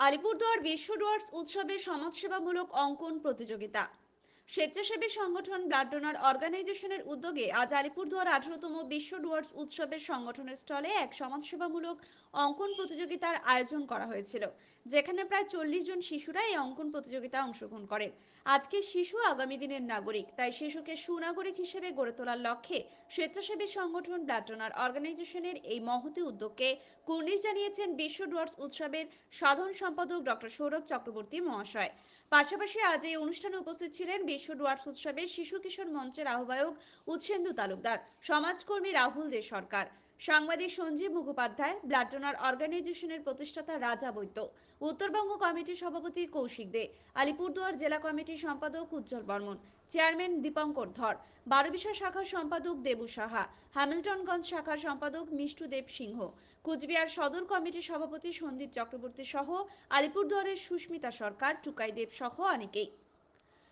আলিপুরদুয়ার বিশ্ব ডুয়ার্স উৎসবে সমাজসেবামূলক অঙ্কন প্রতিযোগিতা। স্বেচ্ছাসেবী সংগঠন ব্লাড ডোনার অর্গানাইজেশনের উদ্যোগে আজ আলিপুরদুয়ার আঠারোতম বিশ্ব ডুয়ার্স উৎসবের সংগঠনের স্টলে এক সমাজসেবামূলক অঙ্কন প্রতিযোগিতার আয়োজন করা হয়েছিল, যেখানে প্রায় চল্লিশ জন শিশুরা এই অঙ্কন প্রতিযোগিতায় অংশগ্রহণ করেন আজকে শিশু আগামী দিনের নাগরিক, তাই শিশুকে সুনাগরিক হিসেবে গড়ে তোলার লক্ষ্যে স্বেচ্ছাসেবী সংগঠন ব্লাড ডোনার অর্গানাইজেশনের এই মহতি উদ্যোগকে কুর্নিশ জানিয়েছেন বিশ্ব ডুয়ার্স উৎসবের সাধারণ সম্পাদক ডক্টর সৌরভ চক্রবর্তী মহাশয়। পাশাপাশি আজ এই অনুষ্ঠানে উপস্থিত ছিলেন বিশ্ব ডুয়ার্স উৎসবের শিশু কিশোর মঞ্চের আহ্বায়ক উচ্ছেন্দু তালুকদার, সমাজকর্মী রাহুল দে সরকার সাংবাদিক সঞ্জীব মুখোপাধ্যায়, ব্লাড ডোনার অর্গানাইজেশনের প্রতিষ্ঠাতা রাজা বৈদ্য, উত্তরবঙ্গ কমিটির সভাপতি কৌশিক দে, আলিপুরদুয়ার জেলা কমিটির সম্পাদক উজ্জ্বল বর্মন, চেয়ারম্যান দীপঙ্কর ধর, বারবিশা শাখার সম্পাদক দেবু সাহা হ্যামিল্টনগঞ্জ শাখার সম্পাদক মিষ্টু দেব সিংহ, কুচবিহার সদর কমিটির সভাপতি সন্দীপ চক্রবর্তী সহ আলিপুরদুয়ারের সুস্মিতা সরকার, টুকাই দেব সহ অনেকেই।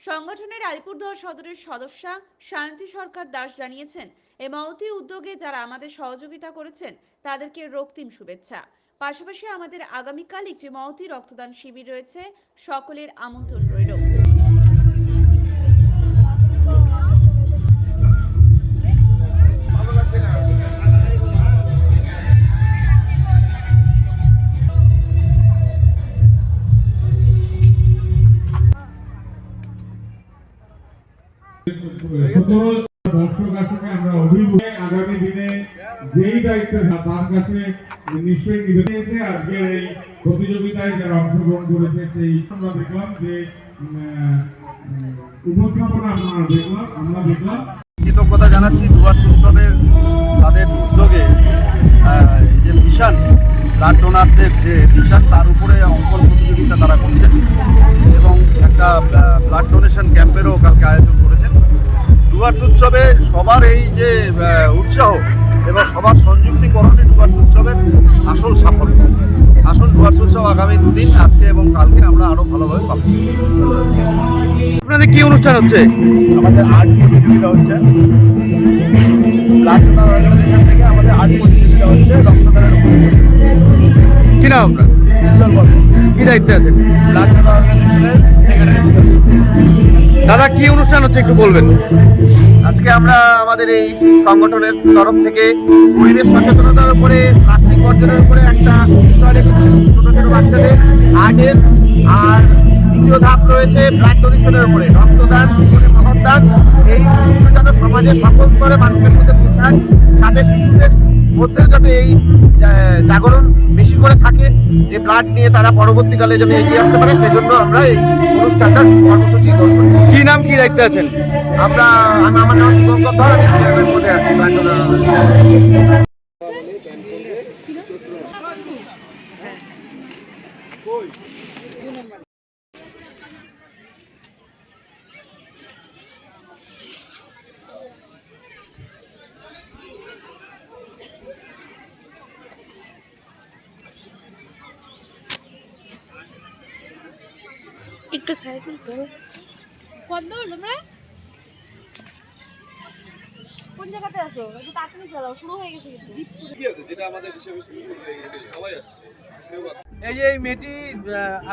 সংগঠনের আলিপুরদুয়ার সদরের সদস্যা শান্তি সরকার দাস জানিয়েছেন, এ মহতি উদ্যোগে যারা আমাদের সহযোগিতা করেছেন, তাদেরকে রক্তিম শুভেচ্ছা। পাশাপাশি আমাদের আগামীকাল একটি মহতি রক্তদান শিবির রয়েছে, সকলের আমন্ত্রণ রইল। সতেরো দর্শক আসনে আমরা অভিভূত আগামী দিনে যেই দায়িত্ব তার কাছে নিশ্চয়ই নিবেদন এসে আজকে এই প্রতিযোগিতায় যারা অংশগ্রহণ করেছে, সেই আমরা দেখলাম যে উপস্থাপনা আমরা দেখলাম আমরা দেখলাম। কৃতজ্ঞতা জানাচ্ছি ডুয়ার্স উৎসবের তাদের উদ্যোগে। যে মিশন ব্লাড যে মিশন, তার উপরে অঙ্কন প্রতিযোগিতা তারা করছেন। এবং একটা ব্লাড ডোনেশন ক্যাম্পেরও কালকে আয়োজন করেছেন। ডুয়ার্স উৎসবে সবার এই যে উৎসাহ এবং সবার সংযুক্তিকরণে ডুয়ার্স উৎসবের আসল সাফল্য। আসল ডুয়ার্স উৎসব আগামী দুদিন আজকে এবং কালকে আমরা আরও ভালোভাবে পাবো আপনাদের কি অনুষ্ঠান হচ্ছে? আমাদের আর্ট প্রতিযোগিতা হচ্ছে। থেকে আমাদের আর্ট প্রতিযোগিতা হচ্ছে রক্তদানের কি নাম আপনার? কি দায়িত্বে আছেন? সেক্রেটারি দাদা, কি অনুষ্ঠান হচ্ছে একটু বলবেন? আজকে আমরা আমাদের এই সংগঠনের তরফ থেকে পরিবেশ সচেতনতার উপরে প্লাস্টিক বর্জনের উপরে একটা বিষয় রেখেছি ছোটো ছোটো বাচ্চাদের আর্টের আর দ্বিতীয় ধাপ রয়েছে ব্লাড ডোনেশনের উপরে। রক্তদান, জীবনে মহৎদান, এই যেন সমাজের সকল স্তরে মানুষের মধ্যে পৌঁছায় সাথে শিশুদের মধ্যে যাতে এই জাগরণ বেশি করে থাকে যে ব্লাড নিয়ে তারা পরবর্তীকালে যেন এগিয়ে আসতে পারে সেজন্য আমরা এই অনুষ্ঠানটা কর্মসূচি কি নাম কি দায়িত্বে আছেন? আমরা আমি আমার নাম দীপঙ্কর ধর আমি চেয়ারম্যান পদে আছি একটু সাইড করো কত দূর তোমরা? কোন জায়গাতে আছো? একটু তাড়াতাড়ি চালাও শুরু হয়ে গেছে কিন্তু। এই যে এই মেয়েটি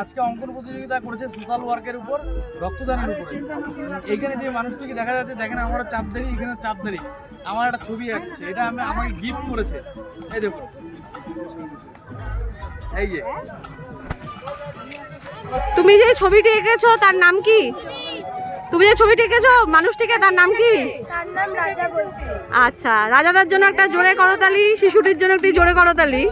আজকে অঙ্কন প্রতিযোগিতা করেছে সোশ্যাল ওয়ার্কের উপর রক্তদানের উপরে। এখানে যে মানুষটিকে দেখা যাচ্ছে দেখেন আমার চাপ দেরি এখানে চাপ দেরি। আমার একটা ছবি আঁকছে এটা আমি আমাকে গিফট করেছে। এই দেখুন। এই যে। তুমি যে ছবিটি এঁকেছো তার নাম কি? তুমি যে ছবিটি এঁকেছো মানুষটিকে তার নাম কি? তার নাম রাজা বলতে। আচ্ছা রাজাদার জন্য একটা জোরে করতালি শিশুটির জন্য একটি জোরে করতালি।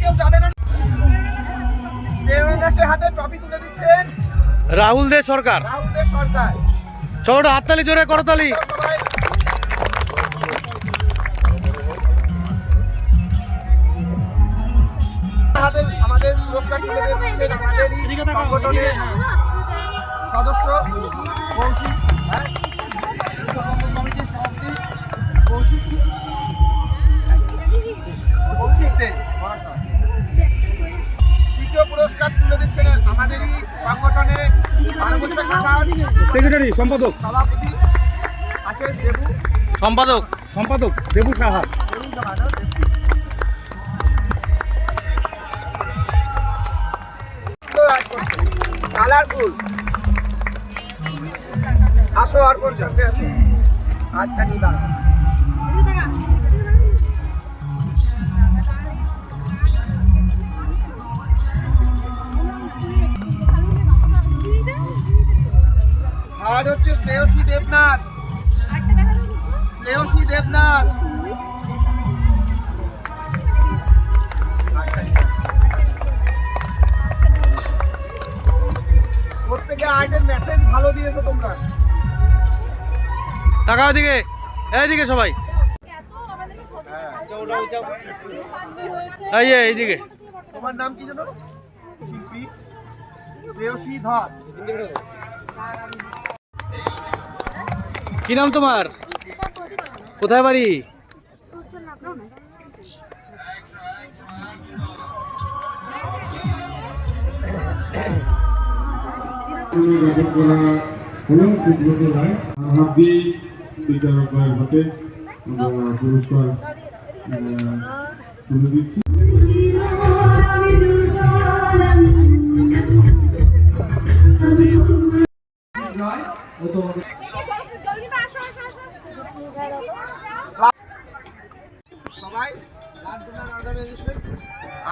কেউ যাবে না। হাতে ট্রফি তুলে দিচ্ছেন। রাহুল দে সরকার। রাহুল দেব সরকার। চলো হাততালি জোরে করতালি আমাদের আমাদেরই সদস্য কৌশিক হ্যাঁ? কমিটির সভাপতি কৌশিক পরিষ্কার তুলে দিচ্ছেন আমাদেরই সংগঠনে সেক্রেটারি সম্পাদক। সভাপতি আছে দেবু। সম্পাদক। সম্পাদক দেবু সাহা। কালারফুল। আসো অর্পণ সঙ্গে আসো আচ্ছা নিদাস আর হচ্ছে শ্রেয়সী দেবনাথ। শ্রেয়সী দেবনাথ। প্রত্যেকে আর্টের মেসেজ ভালো দিয়েছ তোমরা। এইদিকে সবাই। এই এইদিকে তোমার নাম কি জানো? শিল্পী। শ্রেয়সী ধর। কি নাম তোমার? কোথায় বাড়ি?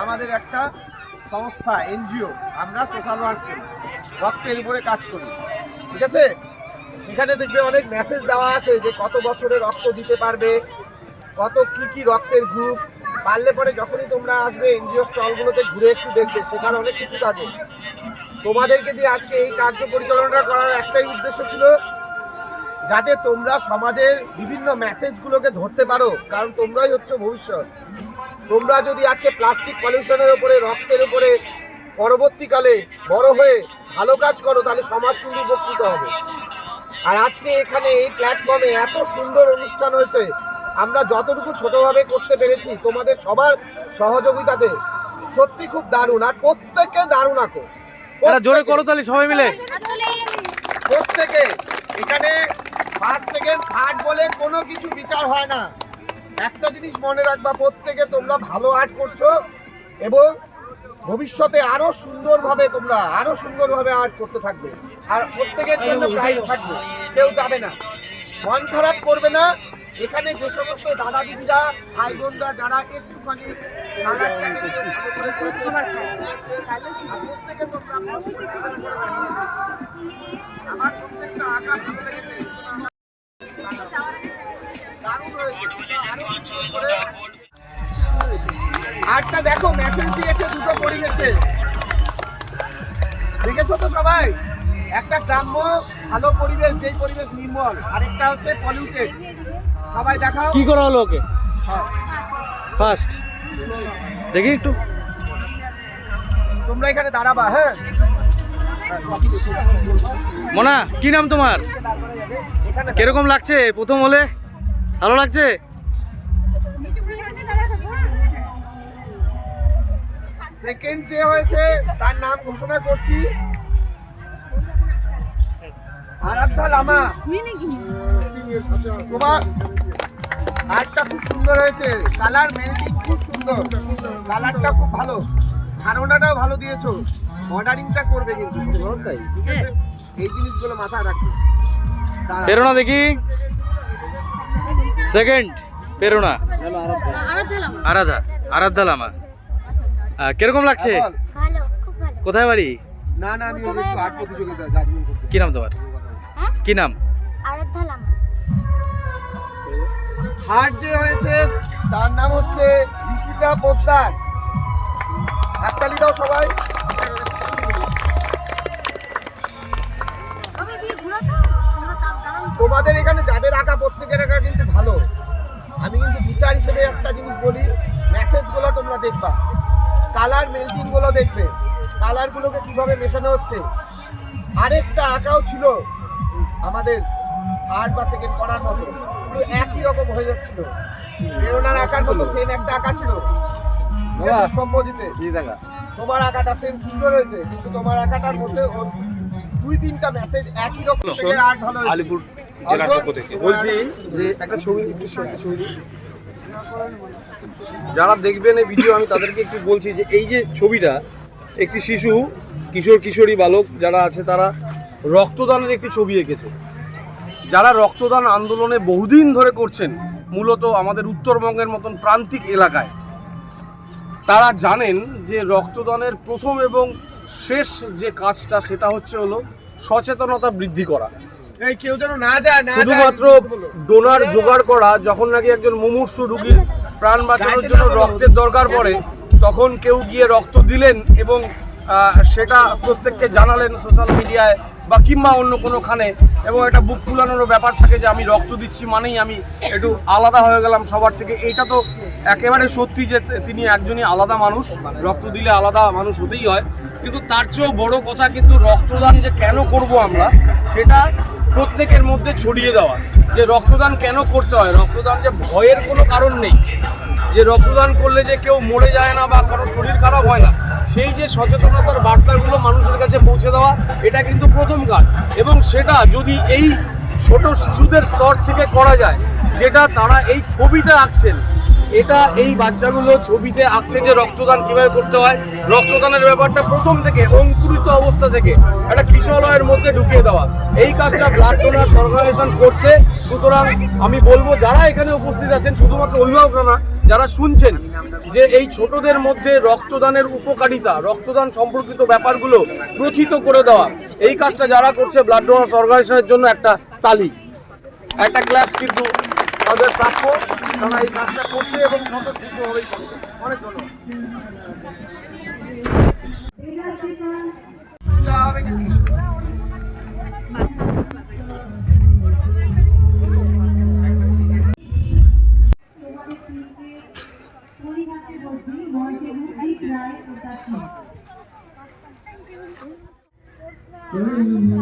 আমাদের একটা সংস্থা, এনজিও, আমরা সোশ্যাল ওয়ার্ক করি, রক্তের উপরে কাজ করি, ঠিক আছে? সেখানে দেখবে অনেক মেসেজ দেওয়া আছে যে কত বছরে রক্ত দিতে পারবে, কত কি কি রক্তের গ্রুপ পারলে পরে যখনই তোমরা আসবে এনজিও স্টলগুলোতে ঘুরে একটু দেখবে, সেখানে অনেক কিছু থাকে। তোমাদেরকে দিয়ে আজকে এই কার্য পরিচালনা করার একটাই উদ্দেশ্য ছিল যাতে তোমরা সমাজের বিভিন্ন মেসেজগুলোকে ধরতে পারো কারণ তোমরাই হচ্ছে ভবিষ্যৎ। তোমরা যদি আজকে প্লাস্টিক পলিউশনের উপরে রক্তের উপরে পরবর্তীকালে বড় হয়ে ভালো কাজ করো তাহলে সমাজ কিন্তু উপকৃত হবে। আর আজকে এখানে এই প্ল্যাটফর্মে এত সুন্দর অনুষ্ঠান হয়েছে আমরা যতটুকু ছোটোভাবে করতে পেরেছি তোমাদের সবার সহযোগিতাতে। সত্যি খুব দারুণ আর প্রত্যেককে দারুণ আঁকো। জোরে করো তাহলে সবাই মিলে। প্রত্যেকে। এখানে ফার্স্ট সেকেন্ড থার্ড বলে কোনো কিছু বিচার হয় না। একটা জিনিস মনে রাখবা, প্রত্যেকে তোমরা ভালো আর্ট করছ এবং ভবিষ্যতে আরও সুন্দরভাবে তোমরা, আরও সুন্দরভাবে আর্ট করতে থাকবে। আর প্রত্যেকের জন্য প্রাইজ থাকবে। কেউ যাবে না। মন খারাপ করবে না। এখানে যে সমস্ত দাদা দিদিরা, ভাই বোনরা, যারা একটুখানি প্রত্যেকে তোমরা আমার প্রত্যেকটা আঁকা ভালো লেগেছে। আর্টটা দেখো মেসেজ দিয়েছে দুটো পরিবেশে। দেখেছ তো সবাই? একটা গ্রাম্য ভালো পরিবেশ যেই পরিবেশ নির্মল আরেকটা হচ্ছে পলিউটেড সবাই দেখাও। কি করা হলো ওকে? হ্যাঁ। ফার্স্ট দেখি একটু। তোমরা এখানে দাঁড়াবা হ্যাঁ? হ্যাঁ। মোনা কি নাম তোমার? এখানে কীরকম লাগছে? প্রথম হলে? ভালো লাগছে? সেকেন্ড যে হয়েছে তার নাম ঘোষণা করছি। আরাধ্যা লামা। তোমার আর্টটা খুব সুন্দর হয়েছে। কালার মেহেন্দি খুব সুন্দর। কালারটা খুব ভালো। ধারণাটাও ভালো দিয়েছ। মডারিংটা করবে কিন্তু ঠিক আছে? এই জিনিসগুলো মাথায় রাখবে। পেরোনা দেখি। সেকেন্ড প্রেরণা আরাধা আরাধ্যা লামা। কীরকম লাগছে? হ্যাঁ, কোথায় বাড়ি? না না আমি ওই একটু আর্ট প্রতিযোগিতা জাজমেন্ট কি নাম তোমার? হ্যাঁ? কি নাম? আরাধ্যা লামা হার্ট যে হয়েছে তার নাম হচ্ছে ঋষিতা পোদ্দার। হাততালি দাও সবাই। তোমাদের এখানে যাদের আঁকা প্রত্যেকের আঁকা কিন্তু ভালো। আমি কিন্তু বিচার হিসেবে একটা জিনিস বলি মেসেজগুলো তোমরা দেখবা। কালার মেল্টিংগুলো দেখবে। কালারগুলোকে কীভাবে মেশানো হচ্ছে। আরেকটা আঁকাও ছিল আমাদের থার্ড বা সেকেন্ড করার মতো। একই রকম হয়ে যাচ্ছিল। প্রেরণার আঁকার মতো সেম একটা আঁকা ছিল। সম্মতিতে। তোমার আঁকাটা সেম সুন্দর হয়েছে কিন্তু তোমার আঁকাটার মধ্যে দুই তিনটা মেসেজ একই রকম থেকে আর্ট ভালো হয়েছে। আলিপুর জেলার পক্ষ থেকে। বলছি যে একটা ছবি একটু ছবি। যারা দেখবেন এই ভিডিও আমি তাদেরকে একটু বলছি যে এই যে ছবিটা, একটি শিশু, কিশোর, কিশোরী বালক যারা আছে, তারা রক্তদানের একটি ছবি এঁকেছে। যারা রক্তদান আন্দোলনে বহুদিন ধরে করছেন, মূলত আমাদের উত্তরবঙ্গের মতন প্রান্তিক এলাকায়, তারা জানেন যে রক্তদানের প্রথম এবং শেষ যে কাজটা, সেটা হচ্ছে হলো সচেতনতা বৃদ্ধি করা। কেউ যেন না যায় না শুধুমাত্র ডোনার জোগাড় করা যখন নাকি একজন মুমূর্ষু রুগীর প্রাণ বাঁচানোর জন্য রক্তের দরকার পড়ে তখন কেউ গিয়ে রক্ত দিলেন এবং সেটা প্রত্যেককে জানালেন সোশ্যাল মিডিয়ায় বা কিংবা অন্য কোনোখানে এবং একটা বুক ফুলানোরও ব্যাপার থাকে যে আমি রক্ত দিচ্ছি মানেই আমি একটু আলাদা হয়ে গেলাম সবার থেকে। এইটা তো একেবারে সত্যি যে তিনি একজনই আলাদা মানুষ রক্ত দিলে আলাদা মানুষ হতেই হয়। কিন্তু তার চেয়েও বড় কথা কিন্তু রক্তদান যে কেন করব আমরা সেটা প্রত্যেকের মধ্যে ছড়িয়ে দেওয়া। যে রক্তদান কেন করতে হয়? রক্তদান যে ভয়ের কোনো কারণ নেই। যে রক্তদান করলে যে কেউ মরে যায় না বা কারও শরীর খারাপ হয় না, সেই যে সচেতনতার বার্তাগুলো মানুষের কাছে পৌঁছে দেওয়া, এটা কিন্তু প্রথম কাজ। এবং সেটা যদি এই ছোট শিশুদের স্তর থেকে করা যায়, যেটা তারা এই ছবিটা আঁকছেন এটা এই বাচ্চাগুলো ছবিতে আঁকছে যে রক্তদান কীভাবে করতে হয়। রক্তদানের ব্যাপারটা প্রথম থেকে অঙ্কুরিত অবস্থা থেকে একটা কিশোরয়ের মধ্যে ঢুকিয়ে দেওয়া। এই কাজটা ব্লাড ডোনার অর্গানাইজেশন করছে। সুতরাং আমি বলব, যারা এখানে উপস্থিত আছেন, শুধুমাত্র অভিভাবকরা না, যারা শুনছেন যে এই ছোটদের মধ্যে রক্তদানের উপকারিতা, রক্তদান সম্পর্কিত ব্যাপারগুলো প্রথিত করে দেওয়া, এই কাজটা যারা করছে, ব্লাড ডোনার্স অর্গানাইজেশনের জন্য একটা তালি। একটা ক্লাস কিন্তু তাদের প্রাপ্য। তারা এই কাজটা করছে এবং স্বতঃস্ফূর্তভাবেই করছে। অনেক ধন্যবাদ। এই হয়তো